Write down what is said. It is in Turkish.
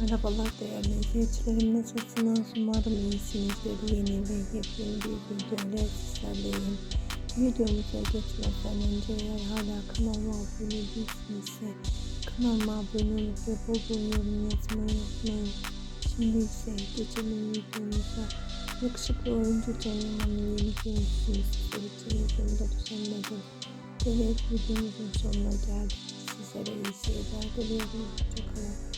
Merhabalar değerli izleyicilerim nasılsınız? Umarım iyisinizdir. Yeni ve yepyeni bir video ile sizlerleyim. Videomuza geçmeden önce eğer hala kanalıma abone değilsinizse kanalıma abone olup ve bol bol yorum yazmayı unutmayın. Şimdi ise geçelim videomuza. Yakışıklı oyuncu Can yeni görüntüsünü sizler için videomda düzenledim. Evet videomuzun sonuna geldik. Sizlere iyi seyirler diliyorum. Hoşçakalın.